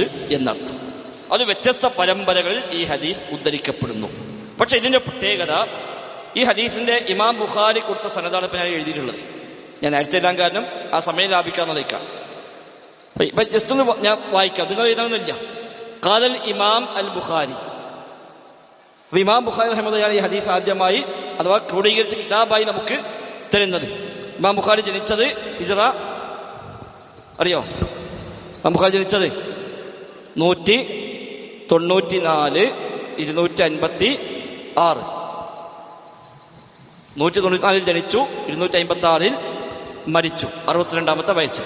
എന്നർത്ഥം. അത് വ്യത്യസ്ത പരമ്പരകളിൽ ഈ ഹദീസ് ഉദ്ധരിക്കപ്പെടുന്നു. പക്ഷെ ഇതിന്റെ പ്രത്യേകത ഈ ഹദീസിന്റെ ഇമാം ബുഖാരി കൊടുത്ത സന്നദ്ധാണ് ഇപ്പൊ ഞാൻ എഴുതിയിട്ടുള്ളത്. ഞാൻ നേരത്തെ എല്ലാം കാരണം ആ സമയം ലാഭിക്കാന്നുള്ളേക്കാം ഇപ്പൊ ജസ്റ്റ് ഒന്ന് ഞാൻ വായിക്കാം. നിങ്ങൾ എഴുതാനൊന്നുമില്ല. കാതൽ ഇമാം അൽ ബുഖാരി. ഇമാം ബുഖാരി റഹ്മദയാണ് ഈ ഹദീസ് ആദ്യമായി അഥവാ ക്രോഡീകരിച്ച കിതാബായി നമുക്ക് തരുന്നത്. ഇമാം ബുഖാരി ജനിച്ചത് ഹിജറ അറിയോ? ഇമാം ബുഖാരി ജനിച്ചത് നൂറ്റി തൊണ്ണൂറ്റി നാല് ഇരുന്നൂറ്റി അൻപത്തി ആറ്. നൂറ്റി തൊണ്ണൂറ്റി നാലിൽ ജനിച്ചു ഇരുന്നൂറ്റി അൻപത്തി ആറിൽ മരിച്ചു. അറുപത്തിരണ്ടാമത്തെ വയസ്സ്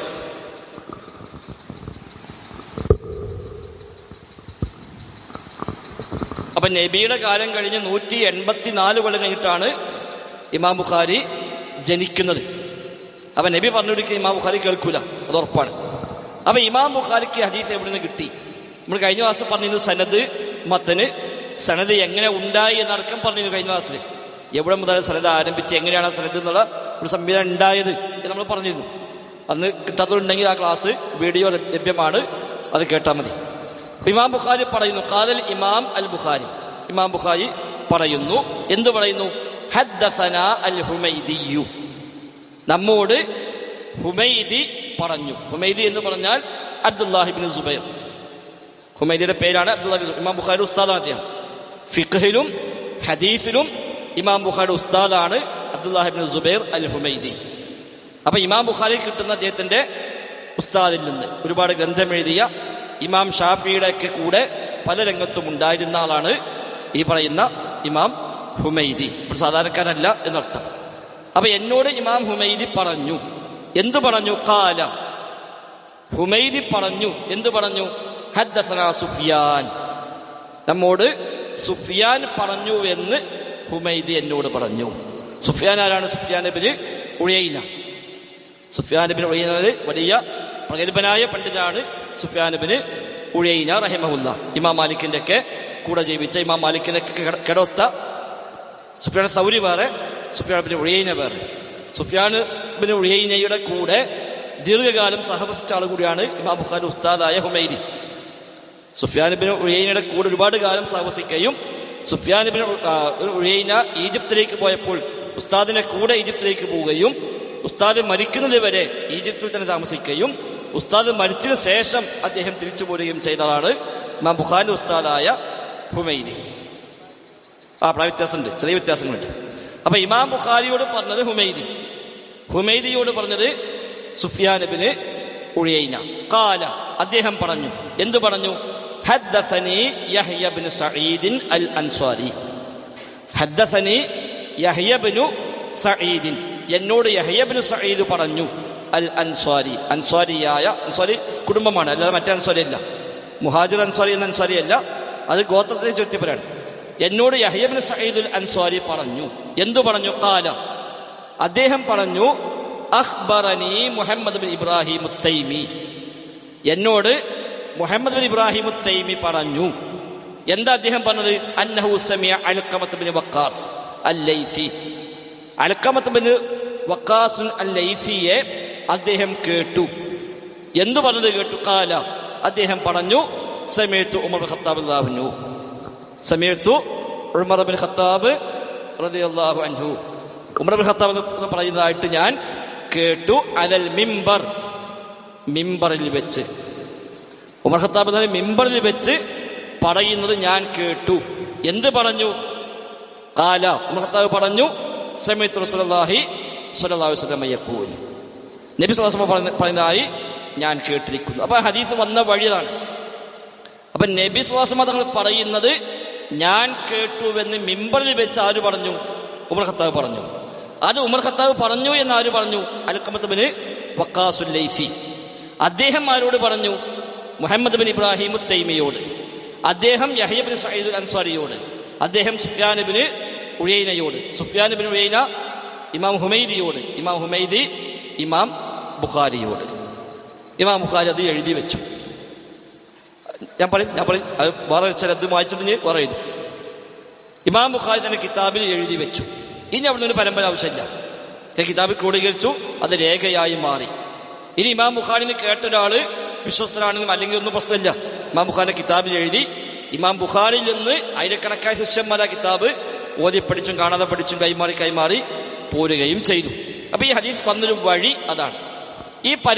അപ്പൊ നബിയുടെ കാലം കഴിഞ്ഞ് നൂറ്റി എൺപത്തി നാല് കൊല്ലം കഴിഞ്ഞിട്ടാണ് ഇമാം ബുഖാരി ജനിക്കുന്നത്. അപ്പൊ നബി പറഞ്ഞു കൊടുക്കുക ഇമാം ബുഖാരി കേൾക്കൂല. അത് ഉറപ്പാണ്. അപ്പൊ ഇമാം ബുഖാരിക്ക് ഹദീസ് എവിടെ നിന്ന് കിട്ടി? നമ്മൾ കഴിഞ്ഞ ക്ലാസ് പറഞ്ഞിരുന്നു സനദ് മത്തന്. സനദ് എങ്ങനെ ഉണ്ടായി എന്നടക്കം പറഞ്ഞിരുന്നു കഴിഞ്ഞ ക്ലാസ്സിൽ. എവിടെ മുതൽ സനദ് ആരംഭിച്ച് എങ്ങനെയാണ് സനദ് എന്നുള്ള ഒരു സംവിധാനം ഉണ്ടായത് എന്ന് നമ്മൾ പറഞ്ഞിരുന്നു. അന്ന് കിട്ടാത്തതുണ്ടെങ്കിൽ ആ ക്ലാസ് വീഡിയോ ലഭ്യമാണ്. അത് കേട്ടാൽ മതി. ഇമാം ബുഖാരി പറയുന്നു കാതൽ ഇമാം അൽ ബുഖാരി. ഇമാം ബുഖാരി പറയുന്നു എന്തു പറയുന്നു? അൽ നമ്മോട് ഹുമൈദി പറഞ്ഞു. ഹുമൈദി എന്ന് പറഞ്ഞാൽ അബ്ദുല്ലാഹിബിൻ സുബൈർ. ഹുമൈദിയുടെ പേരാണ് അബ്ദുള്ള ഇമാം ബുഖാരി ഉസ്താദാണ് അദ്ദേഹം. ഫിഖഹിലും ഹദീസിലും ഇമാം ബുഖാരി ഉസ്താദാണ് അബ്ദുല്ലാഹിബിൻ സുബൈർ അൽ ഹുമൈദി അപ്പൊ ഇമാം ബുഖാരി കിട്ടുന്ന അദ്ദേഹത്തിന്റെ ഉസ്താദിൽ നിന്ന് ഒരുപാട് ഗ്രന്ഥം എഴുതിയ ഇമാം ഷാഫിയുടെ ഒക്കെ കൂടെ പല രംഗത്തും ഉണ്ടായിരുന്ന ആളാണ് ഈ പറയുന്ന ഇമാം ഹുമൈദി സാധാരണക്കാരല്ല എന്നർത്ഥം. അപ്പൊ എന്നോട് ഇമാം ഹുമൈദി പറഞ്ഞു. എന്തു പറഞ്ഞു? കാല ഹുമൈദി പറഞ്ഞു. എന്തു പറഞ്ഞു? ഹദ്ദസന സുഫിയാൻ. നമ്മോട് സുഫിയാൻ പറഞ്ഞു എന്ന് ഹുമൈദി എന്നോട് പറഞ്ഞു. സുഫിയാൻ ആരാണ്? സുഫിയാൻ നബിന് ഉഴയില്ല സുഫിയാൻ നബിൻ ഉഴയിന വലിയ പ്രഗത്ഭനായ പണ്ഡിതാണ് സുഫിയാൻ നബിന് ഉഴയിന റഹിമഹുല്ല. ഇമാം മാലിക്കിന്റെ ഒക്കെ കൂടെ ജീവിച്ച ഇമാം മാലിക്കിന്റെ കിടത്ത സുഫിയാൻ സൗരി വേറെ സുഫിയാൻ ബിൻ ഉഴയിന വേറെ. സുഫിയാൻ ബിൻ ഉഴയിനയുടെ കൂടെ ദീർഘകാലം സഹവസിച്ച ആൾ കൂടിയാണ് ഇമാം ബുഖാരി ഉസ്താദായ ഹുമൈദി. സുഫിയാൻ ബിൻ ഉഴയിനയുടെ കൂടെ ഒരുപാട് കാലം സാഹസിക്കുകയും സുഫിയാൻ ബിൻ ഉഴയിന ഈജിപ്തിലേക്ക് പോയപ്പോൾ ഉസ്താദിന്റെ കൂടെ ഈജിപ്തിലേക്ക് പോവുകയും ഉസ്താദ് മരിക്കുന്നത് വരെ ഈജിപ്തിൽ തന്നെ താമസിക്കുകയും ഉസ്താദ് മരിച്ചതിന് ശേഷം അദ്ദേഹം തിരിച്ചു പോരുകയും ചെയ്തതാണ് ഇമാം ബുഖാരി ഉസ്താദായ ഹുമൈനി. ആ പ്രായ വ്യത്യാസമുണ്ട് ചെറിയ വ്യത്യാസങ്ങളുണ്ട്. അപ്പൊ ഇമാം ബുഖാരിയോട് പറഞ്ഞത് ഹുമൈദി ഹുമൈദിയോട് പറഞ്ഞത് സുഫിയാനബിന് ഉഴൈന കാല അദ്ദേഹം പറഞ്ഞു. എന്തു പറഞ്ഞു? ഹദ്ദസനി യഹ്യബിന് സഈദിൻ അൽ അൻസാരി ഹദ്ദസനി യഹ്യബിനു സഈദിൻ. എന്നോട് യഹ്യബിന് സഈദ് പറഞ്ഞു അൽ അൻസാരി അൻസാരിയായ അൻസ്വാരി കുടുംബമാണ്. അല്ലാതെ മറ്റേ അൻസ്വാരി അല്ല. മുഹാജിർ അൻസ്വാരി എന്ന അൻസ്വാരി അല്ല. അത് ഗോത്രത്തെ ചുറ്റിപ്പരാണ് എന്നോട് യഹ്യബിന് സഈദ് അൽ അൻസ്വാരി പറഞ്ഞു. എന്തു പറഞ്ഞു? കാല അദ്ദേഹം പറഞ്ഞു അഖ്ബറനി മുഹമ്മദ് ബിൻ ഇബ്രാഹിം തൈമി എന്നോട് മുഹമ്മദ് ബിൻ ഇബ്രാഹിം തൈമി പറഞ്ഞു. എന്താ അദ്ദേഹം പറഞ്ഞത്? അന്നഹു സമിയ അൽഖമത്ത് ബിൻ വക്കാസ് അൽ അൽക്കമത്ത് ബിൻ വക്കാസുൻ അൽ ലൈസിയെ അദ്ദേഹം കേട്ടു. എന്തു പറഞ്ഞത് കേട്ടു? കാല അദ്ദേഹം പറഞ്ഞു സമയത്തു ഉമർ ഖത്താബ് അള്ളാഹുനു സമയത്തു ഉമർ ബിൻ ഖത്താബ് റളിയല്ലാഹു അൻഹു. ഉമർ ബിൻ ഖത്താബ് എന്ന് പറയുന്നതായിട്ട് ഞാൻ കേട്ടു. അലൽ മിംബർ. മിംബറിൽ വെച്ച്. ഉമർ ഖത്താബ് തന്നെ മിമ്പറിൽ വെച്ച് പറയുന്നത് ഞാൻ കേട്ടു. എന്ത് പറഞ്ഞു? കാല ഉമർ ഖത്താബ് പറഞ്ഞു സമയത്ത് വസല്ലം യഖൂൽ. നബി വസല്ലം പറയുന്നതായി ഞാൻ കേട്ടിരിക്കുന്നു. അപ്പൊ ഹദീസ് വന്ന വഴിയതാണ് അപ്പൊ നബി സ്വലാസ്മ തങ്ങൾ പറയുന്നത് ഞാൻ കേട്ടുവെന്ന് മിമ്പറിൽ വെച്ച് ആര് പറഞ്ഞു? ഉമർ ഖത്താബ് പറഞ്ഞു. അത് ഉമർ ഖത്താബ് പറഞ്ഞു എന്ന് ആര് പറഞ്ഞു? അലക്കമത്തബിന് വക്കാസുല്ലൈസി അദ്ദേഹം ആരോട് പറഞ്ഞു മുഹമ്മദ് ബിൻ ഇബ്രാഹിം തൈമിയോട് അദ്ദേഹം യഹ്യ സയ്യിദുൽ സയ്യിദ് അൻസാരിയോട് അദ്ദേഹം സുഫിയാൻ ബിന് ഉഴൈനയോട് സുഫിയാൻ ബിൻ ഉഴൈന ഇമാം ഹുമൈദിയോട് ഇമാം ഹുമൈദി ഇമാം ബുഖാരിയോട്. ഇമാം ബുഖാരി അത് എഴുതി വെച്ചു. ഞാൻ പറയും ഞാൻ പറയും അത് വേറെ ചിലത് വായിച്ചിട്ട് ഞാൻ വേറെ എഴുതി. ഇമാം ബുഖാരി തന്നെ കിതാബിൽ എഴുതി വെച്ചു. ഇനി അവിടെ നിന്ന് പരമ്പര ആവശ്യമില്ല. കിതാബിൽ ക്രോഡീകരിച്ചു അത് രേഖയായി മാറി. ഇനി ഇമാം ബുഖാരിന്ന് കേട്ട ഒരാൾ വിശ്വസ്തനാണെങ്കിലും അല്ലെങ്കിൽ ഒന്നും പ്രശ്നമില്ല. ഇമാം ബുഖാന്റെ കിതാബിൽ എഴുതി ഇമാം ബുഖാരിൽ നിന്ന് ആയിരക്കണക്കായ ശിഷ്യന്മാർ ആ കിതാബ് ഓതി പഠിച്ചും കാണാതെ പഠിച്ചും കൈമാറി കൈമാറി പോരുകയും ചെയ്തു. അപ്പൊ ഈ ഹദീസ് വന്നൊരു വഴി അതാണ്. ഈ പരം